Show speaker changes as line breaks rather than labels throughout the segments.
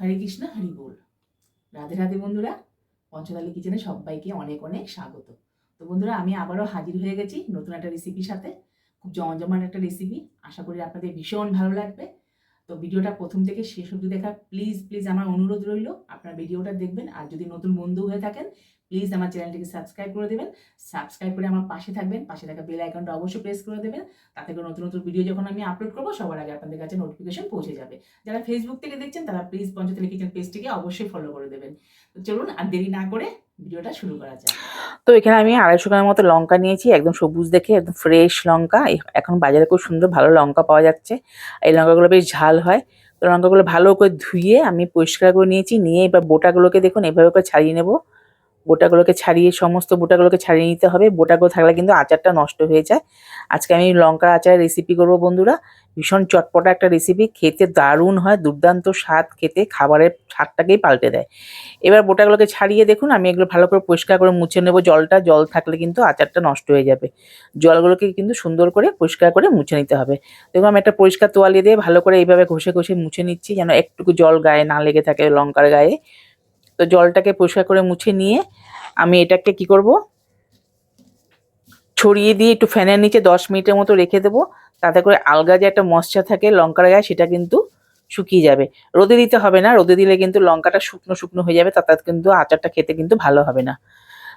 হরে কৃষ্ণ, হরি বল। রাধে রাধে বন্ধুরা পঞ্চতালী কিচেনে সবাইকে অনেক অনেক স্বাগত। তো বন্ধুরা, আমি আবারও হাজির হয়ে গেছি নতুন একটা রেসিপির সাথে। খুব জমজমান একটা রেসিপি আশা করি আপনাদের ভীষণ ভালো লাগবে। তো ভিডিওটা প্রথম থেকে শেষ অবধি দেখা। প্লিজ প্লিজ আমার অনুরোধ রইল, আপনার ভিডিওটা দেখবেন। আর যদি নতুন বন্ধু হয়ে থাকেন প্লিজ আমার চ্যানেলটিকে সাবস্ক্রাইব করে দেবেন। সাবস্ক্রাইব করে আমার পাশে থাকবেন। পাশে থাকা বেল আইকনটা অবশ্যই প্রেস করে দেবেন। তাতে করে নতুন নতুন ভিডিও যখন আমি আপলোড করব, সবার আগে আপনাদের কাছে নোটিফিকেশন পৌঁছে যাবে। যারা ফেসবুক থেকে দেখছেন, তারা প্লিজ পঞ্চতলী কিচেন পেজটিকে অবশ্যই ফলো করে দেবেন। তো চলুন আর দেরি না করে ভিডিওটা শুরু করা যাক।
তো এখানে আমি আড়াইশো গ্রামের মতো লঙ্কা নিয়েছি, একদম সবুজ দেখে, একদম ফ্রেশ লঙ্কা। এখন বাজারে খুব সুন্দর ভালো লঙ্কা পাওয়া যাচ্ছে। এই লঙ্কাগুলো বেশ ঝাল হয়। তো লঙ্কাগুলো ভালো করে ধুয়ে আমি পরিষ্কার করে নিয়েছি। নিয়ে এবার বোটাগুলোকে দেখুন, এভাবে করে ছাড়িয়ে নেব। বোটাগুলোকে ছাড়িয়ে, সমস্ত বোটাগুলোকে ছাড়িয়ে নিতে হবে। বোটাগুলো থাকলে কিন্তু আচারটা নষ্ট হয়ে যায়। আজকে আমি লঙ্কার আচারের রেসিপি করব বন্ধুরা। ভীষণ চটপটা একটা রেসিপি খেতে দারুণ হয়, দুর্দান্ত স্বাদ খেতে, খাবারের স্বাদটাকেই পাল্টে দেয়। এবার বোটাগুলোকে ছাড়িয়ে দেখুন, আমি এগুলো ভালো করে পরিষ্কার করে মুছে নেব। জলটা, জল থাকলে কিন্তু আচারটা নষ্ট হয়ে যাবে। জলগুলোকে কিন্তু সুন্দর করে পরিষ্কার করে মুছে নিতে হবে। দেখুন, আমি একটা পরিষ্কার তোয়ালি দিয়ে ভালো করে এইভাবে ঘষে ঘষে মুছে নিচ্ছি, যেন একটুকু জল গায়ে না লেগে থাকে লঙ্কার গায়ে। তো জলটাকে পরিষ্কার করে মুছে নিয়ে আমি এটাকে কি করব ছড়িয়ে দিয়ে একটু ফ্যানের নিচে দশ মিনিটের মতো রেখে দেবো। তাতে করে আলগা যে একটা মশচা থাকে লঙ্কার গায়ে, সেটা কিন্তু শুকিয়ে যাবে। রোদে দিতে হবে না, রোদে দিলে কিন্তু লঙ্কাটা শুকনো শুকনো হয়ে যাবে, তাতে কিন্তু আচারটা খেতে কিন্তু ভালো হবে না।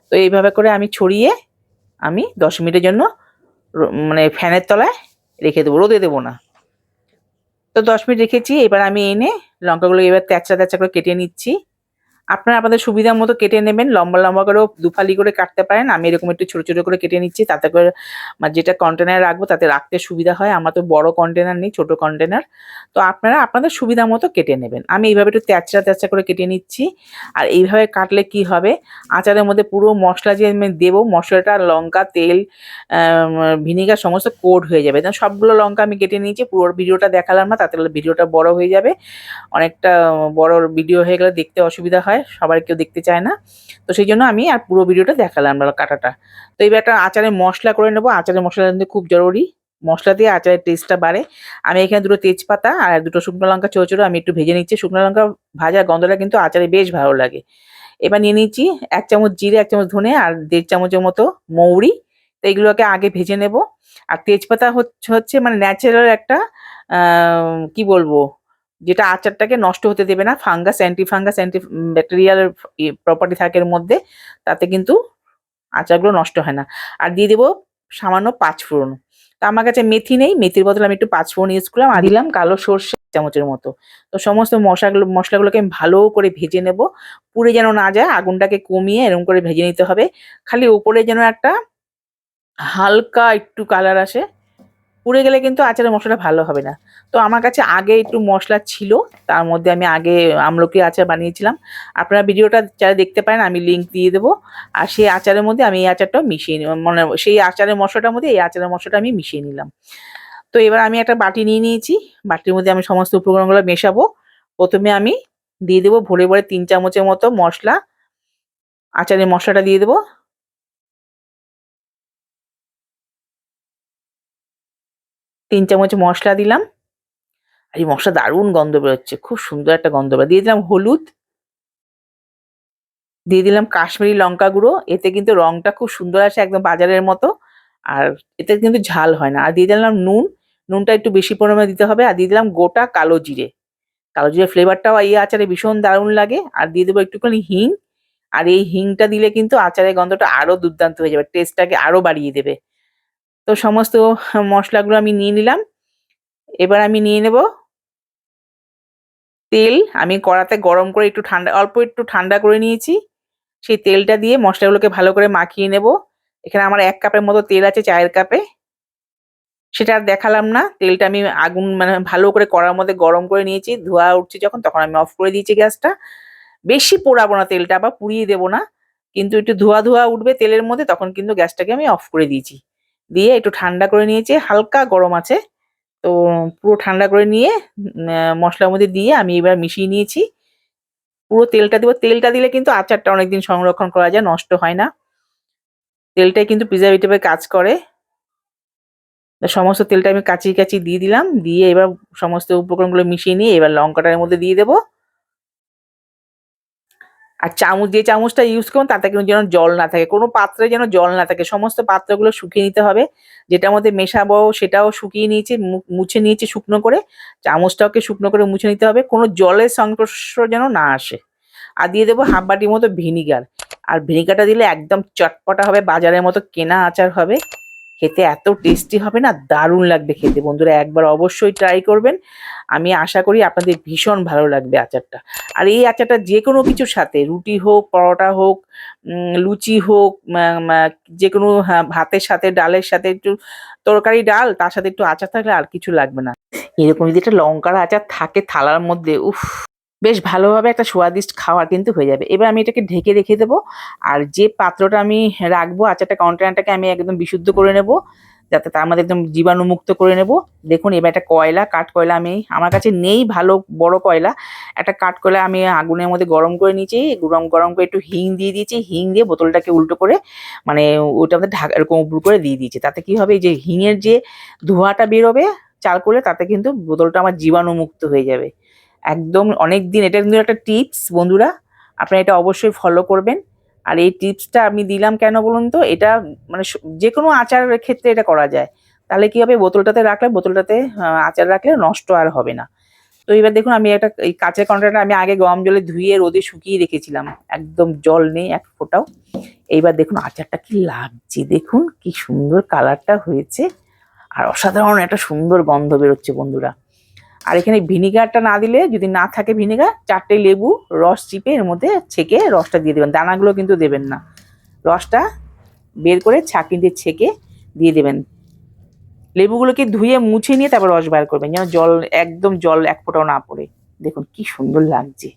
তো এইভাবে করে আমি ছড়িয়ে আমি দশ মিনিটের জন্য মানে ফ্যানের তলায় রেখে দেবো, রোদে দেবো না। তো দশ মিনিট রেখেছি, এবার আমি এনে লঙ্কাগুলো এবার তেচড়া তেচড়া করে কেটে নিচ্ছি। আপনারা আপনাদের সুবিধা মতো কেটে নেবেন, লম্বা লম্বা করেও দুফালি করে কাটতে পারেন। আমি এরকম একটু ছোট ছোট করে কেটে নিচ্ছি, তাতে করে আমার যেটা কন্টেনারে রাখব তাতে রাখতে সুবিধা হয়। আমার তো বড় কন্টেনার নেই, ছোট কন্টেনার তো আপনারা আপনাদের সুবিধা মতো কেটে নেবেন। আমি এইভাবে একটু তেচড়া তেচড়া করে কেটে নিচ্ছি। আর এইভাবে কাটলে কি হবে? আচারের মধ্যে পুরো মশলা যে আমি দেবো, মশলাটা, লঙ্কা, তেল ভিনিগার, সমস্ত কোড হয়ে যাবে। সবগুলো লঙ্কা আমি কেটে নিয়েছি, পুরো ভিডিওটা দেখালাম না, তাতে ভিডিওটা বড় হয়ে যাবে। অনেকটা বড় ভিডিও হয়ে গেলে দেখতে অসুবিধা হয়। সবার কেউ দেখতে চায় না। তো সেই জন্য আমি আর পুরো ভিডিওটা দেখালাম কাটাটা। তো এবার একটা আচারের মশলা করে নেব। আচারের মশলা কিন্তু খুব জরুরি। মশলা দিয়ে আচারের টেস্টটা বাড়ে। আমি এখানে দুটো তেজপাতা আর দুটো শুকনো লঙ্কা ছোটো ছোটো আমি একটু ভেজে নিচ্ছি। শুকনো লঙ্কা ভাজা গন্ধটা কিন্তু আচারে বেশ ভালো লাগে। এবার নিয়ে নিচ্ছি এক চামচ জিরে, এক চামচ ধনে আর দেড় চামচের মতো মৌরি। তো এগুলোকে আগে ভেজে নেব। আর তেজপাতা হচ্ছে হচ্ছে মানে ন্যাচারাল একটা কি বলব? যেটা আচারটাকে নষ্ট হতে দেবে না, fungus anti fungus antibacterial property থাকে এর মধ্যে, তাতে কিন্তু আচারগুলো নষ্ট হয় না। আর দিয়ে দেবো সামান্য পাঁচ ফোড়ন। তো আমার কাছে মেথি নেই, মেথির বদলে আমি একটু পাঁচ ফোড়ন ইউজ করলাম, আর দিলাম কালো সর্ষে চামচের মতো। তো সমস্ত মশলাগুলো মশলাগুলোকে আমি ভালো করে ভেজে নেব। পুড়ে যেন না যায়, আগুনটাকে কমিয়ে এরকম করে ভেজে নিতে হবে। খালি উপরে যেন একটা হালকা একটু কালার আসে পুড়ে গেলে কিন্তু আচারের মশলাটা ভালো হবে না। তো আমার কাছে আগে একটু মশলা ছিল, তার মধ্যে আমি আগে আমলকি আচার বানিয়েছিলাম। আপনারা ভিডিওটা যারা দেখতে পারেন, আমি লিঙ্ক দিয়ে দেবো। আর সেই আচারের মধ্যে আমি এই আচারটাও মিশিয়ে মানে সেই আচারের মশলাটার মধ্যে এই আচারের মশলাটা আমি মিশিয়ে নিলাম। তো এবার আমি একটা বাটি নিয়ে নিয়েছি। বাটির মধ্যে আমি সমস্ত উপকরণগুলো মেশাবো। প্রথমে আমি দিয়ে দেবো ভরে ভরে তিন চামচের মতো মশলা। আচারের মশলাটা দিয়ে দেবো। তিন চামচ মশলা দিলাম। আর এই মশলা দারুণ গন্ধ বেরোচ্ছে, খুব সুন্দর একটা গন্ধ বেরো দিয়ে দিলাম হলুদ। দিয়ে দিলাম কাশ্মীরি লঙ্কা গুঁড়ো। এতে কিন্তু রংটা খুব সুন্দর আসে একদম বাজারের মতো। আর এতে কিন্তু ঝাল হয় না। আর দিয়ে দিলাম নুন। নুনটা একটু বেশি পরিমাণে দিতে হবে। আর দিয়ে দিলাম গোটা কালো জিরে। কালো জিরে ফ্লেভারটাও এই আচারে ভীষণ দারুণ লাগে। আর দিয়ে দেবো একটুখানি হিং। আর এই হিংটা দিলে কিন্তু আচারের গন্ধটা আরও দুর্দান্ত হয়ে যাবে। টেস্টটাকে আরও বাড়িয়ে দেবে। তো সমস্ত মশলাগুলো আমি নিয়ে নিলাম। এবার আমি নিয়ে নেব তেল। আমি কড়াতে গরম করে একটু ঠান্ডা, অল্প একটু ঠান্ডা করে নিয়েছি। সেই তেলটা দিয়ে মশলাগুলোকে ভালো করে মাখিয়ে নেব। এখানে আমার এক কাপের মতো তেল আছে চায়ের কাপে। সেটা আর দেখালাম না। তেলটা আমি আগুন মানে ভালো করে কড়ার মধ্যে গরম করে নিয়েছি। ধোয়া উঠছে যখন, তখন আমি অফ করে দিয়েছি গ্যাসটা। বেশি পোড়াবো না তেলটা আবার পুড়িয়ে দেবো না। কিন্তু একটু ধোয়া ধোয়া উঠবে তেলের মধ্যে, তখন কিন্তু গ্যাসটাকে আমি অফ করে দিয়েছি। দিয়ে একটু ঠান্ডা করে নিয়েছি, হালকা গরম আছে। তো পুরো ঠান্ডা করে নিয়ে মশলার মধ্যে দিয়ে আমি এবার মিশিয়ে নিয়েছি। পুরো তেলটা দেবো, তেলটা দিলে কিন্তু আচারটা অনেকদিন সংরক্ষণ করা যায়, নষ্ট হয় না। তেলটাই কিন্তু প্রিজারভেটিভে কাজ করে। সমস্ত তেলটা আমি কাচিয়ে কাচিয়ে দিয়ে দিলাম, দিয়ে এবার সমস্ত উপকরণগুলো মিশিয়ে নিয়ে এবার লঙ্কাটার মধ্যে দিয়ে দেবো। আর চামচ যে চামচটা ইউজ করুন, তাতে কিন্তু যেন জল না থাকে। কোনো পাত্রে যেন জল না থাকে। সমস্ত পাত্রগুলো শুকিয়ে নিতে হবে। যেটার মধ্যে মেশাবো সেটাও শুকিয়ে নিয়েছি মুছে নিয়েছি শুকনো করে। চামচটাকে শুকনো করে মুছে নিতে হবে। কোনো জলের সংস্পর্শ যেন না আসে। আর দিয়ে দেবো হাফ বাটির মতো ভিনিগার। আর ভিনিগারটা দিলে একদম চটপটা হবে, বাজারের মতো কেনা আচার হবে। খেতে এত টেস্টি হবে না, দারুণ লাগবে খেতে। বন্ধুরা একবার অবশ্যই ট্রাই করবেন। আমি আশা করি আপনাদের ভীষণ ভালো লাগবে আচারটা। আর এই আচারটা যে কোনো কিছুর সাথে, রুটি হোক, পরোটা হোক লুচি হোক যে কোনো ভাতের সাথে, ডালের সাথে, একটু তরকারি ডাল, তার সাথে একটু আচার থাকলে আর কিছু লাগবে না। এরকম যদি একটা লঙ্কার আচার থাকে থালার মধ্যে, উফ! বেশ ভালোভাবে একটা স্বাদিষ্ট খাওয়ার কিন্তু হয়ে যাবে। এবার আমি এটাকে ঢেকে রেখে দেবো। আর যে পাত্রটা আমি রাখব আচারটা কন্টেনারটাকে আমি একদম বিশুদ্ধ করে নেব, যাতে তার মধ্যে একদম জীবাণুমুক্ত করে নেব। দেখুন, এবার একটা কয়লা কাঠ কয়লা আমি, আমার কাছে নেই ভালো বড় কয়লা। একটা কাঠ কয়লা আমি আগুনের মধ্যে গরম করে নিয়েছি, গরম গরম করে একটু হিং দিয়ে দিয়েছি। হিং দিয়ে বোতলটাকে উল্টো করে মানে ওটার মধ্যে ঢাকা, এরকম উপর করে দিয়ে দিয়েছি। তাতে কি হবে যে হিঙের যে ধোঁয়াটা বেরোবে চাল করলে, তাতে কিন্তু বোতলটা আমার জীবাণুমুক্ত হয়ে যাবে। একদম অনেক দিন এটা কিন্তু একটা টিপস বন্ধুরা, আপনারা এটা অবশ্যই ফলো করবেন। আর এই টিপসটা আমি দিলাম কেন বলুন তো, এটা মানে যে কোনো আচারের ক্ষেত্রে এটা করা যায়। তাহলে কি হবে, বোতলটাতে রাখলে, বোতলটাতে আচার রাখলে নষ্ট আর হবে না। তো এবার দেখুন, আমি একটা, এই কাঁচের কন্টেনারটা আমি আগে গরম জলে ধুয়ে রোদে শুকিয়ে রেখেছিলাম। একদম জল নেই এক ফোঁটাও। এইবার দেখুন, আচারটা কি লাগছে, দেখুন, কি সুন্দর কালারটা হয়েছে। আর অসাধারণ একটা সুন্দর গন্ধ বেরোচ্ছে বন্ধুরা। আর এখানে ভিনিগারটা না দিলে, যদি না থাকে ভিনিগার, চারটে লেবু, রস চিপে এর মধ্যে ছেঁকে রসটা দিয়ে দেবেন। দানাগুলো কিন্তু দেবেন না। রসটা বের করে ছাঁকি দিয়ে ছেঁকে দিয়ে দেবেন। লেবুগুলোকে ধুয়ে মুছে নিয়ে তারপর রস বার করবেন, যেন জল, একদম জল এক ফোঁটাও না পড়ে। দেখুন কি সুন্দর লাগছে।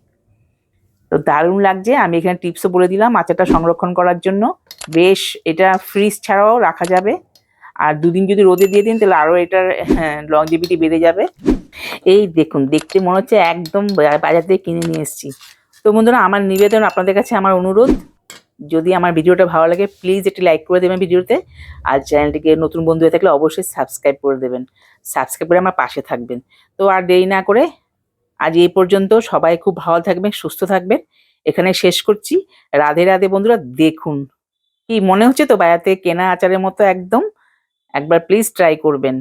তো দারুণ লাগছে। আমি এখানে টিপসও বলে দিলাম আচারটা সংরক্ষণ করার জন্য। বেশ, এটা ফ্রিজ ছাড়াও রাখা যাবে। আর দুদিন যদি রোদে দিয়ে দিন, তাহলে আরও এটার লংজিভিটি বেড়ে যাবে। এই দেখুন, দেখতে মনে হচ্ছে একদম বাজার থেকে কিনে নিয়ে এসেছি। তো বন্ধুরা, আমার নিবেদন, আপনাদের কাছে আমার অনুরোধ। যদি আমার ভিডিওটা ভালো লাগে প্লিজ একটি লাইক করে দেবেন ভিডিওতে। আর চ্যানেলটিকে নতুন বন্ধু হয়ে থাকলে অবশ্যই সাবস্ক্রাইব করে দেবেন। সাবস্ক্রাইব করে আমার পাশে থাকবেন। তো আর দেরি না করে, আজ এই পর্যন্ত সবাই খুব ভালো থাকবেন, সুস্থ থাকবেন। এখানে শেষ করছি। রাধে রাধে বন্ধুরা, দেখুন। কি মনে হচ্ছে তো বাজার থেকে কেনা আচারের মতো একদম? একবার প্লিজ ট্রাই করবেন।